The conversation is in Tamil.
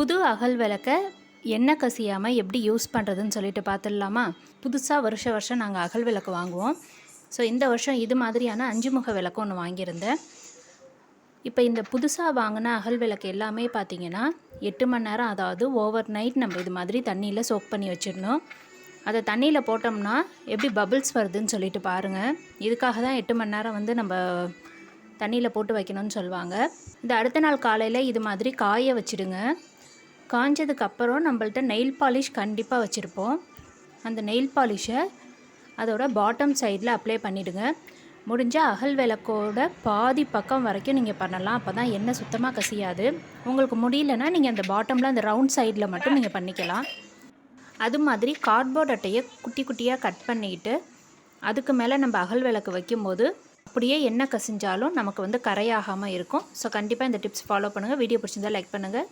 புது அகல் விளக்க எண்ணெய் கசியாமல் எப்படி யூஸ் பண்ணுறதுன்னு சொல்லிட்டு பார்த்துடலாமா புதுசாக வருஷ வருஷம் நாங்கள் அகல் விளக்கு வாங்குவோம். ஸோ இந்த வருஷம் இது மாதிரியான அஞ்சு முக விளக்கு ஒன்று வாங்கியிருந்தேன். இப்போ இந்த புதுசாக வாங்கின அகல் விளக்கு எல்லாமே பார்த்தீங்கன்னா எட்டு மணி நேரம் அதாவது ஓவர் நைட் நம்ம இது மாதிரி தண்ணியில் சோக் பண்ணி வச்சிடணும். அதை தண்ணியில் போட்டோம்னா எப்படி பபிள்ஸ் வருதுன்னு சொல்லிட்டு பாருங்கள் இதுக்காக தான் எட்டு மணி நேரம் வந்து நம்ம தண்ணியில் போட்டு வைக்கணும்னு சொல்லுவாங்க. இந்த அடுத்த நாள் காலையில் இது மாதிரி காய வச்சிடுங்க. காஞ்சதுக்கு அப்புறம் நம்மள்ட்ட நெயில் பாலிஷ் கண்டிப்பாக வச்சுருப்போம். அந்த நெயில் பாலிஷை அதோட பாட்டம் சைடில் அப்ளை பண்ணிவிடுங்க முடிஞ்சால் அகல் விளக்கோட பாதி பக்கம் வரைக்கும் நீங்கள் பண்ணலாம். அப்போ தான் எண்ணெய் சுத்தமாக கசியாது. உங்களுக்கு முடியலன்னா நீங்கள் அந்த பாட்டமில் அந்த ரவுண்ட் சைடில் மட்டும் நீங்கள் பண்ணிக்கலாம். அது மாதிரி கார்ட்போர்ட் அட்டையை குட்டி குட்டியாக கட் பண்ணிக்கிட்டு அதுக்கு மேலே நம்ம அகல் விளக்கு வைக்கும்போது அப்படியே எண்ணெய் கசிஞ்சாலும் நமக்கு வந்து கரையாகாமல் இருக்கும். ஸோ கண்டிப்பாக இந்த டிப்ஸ் ஃபாலோ பண்ணுங்கள் வீடியோ பிடிச்சிருந்தா லைக் பண்ணுங்கள்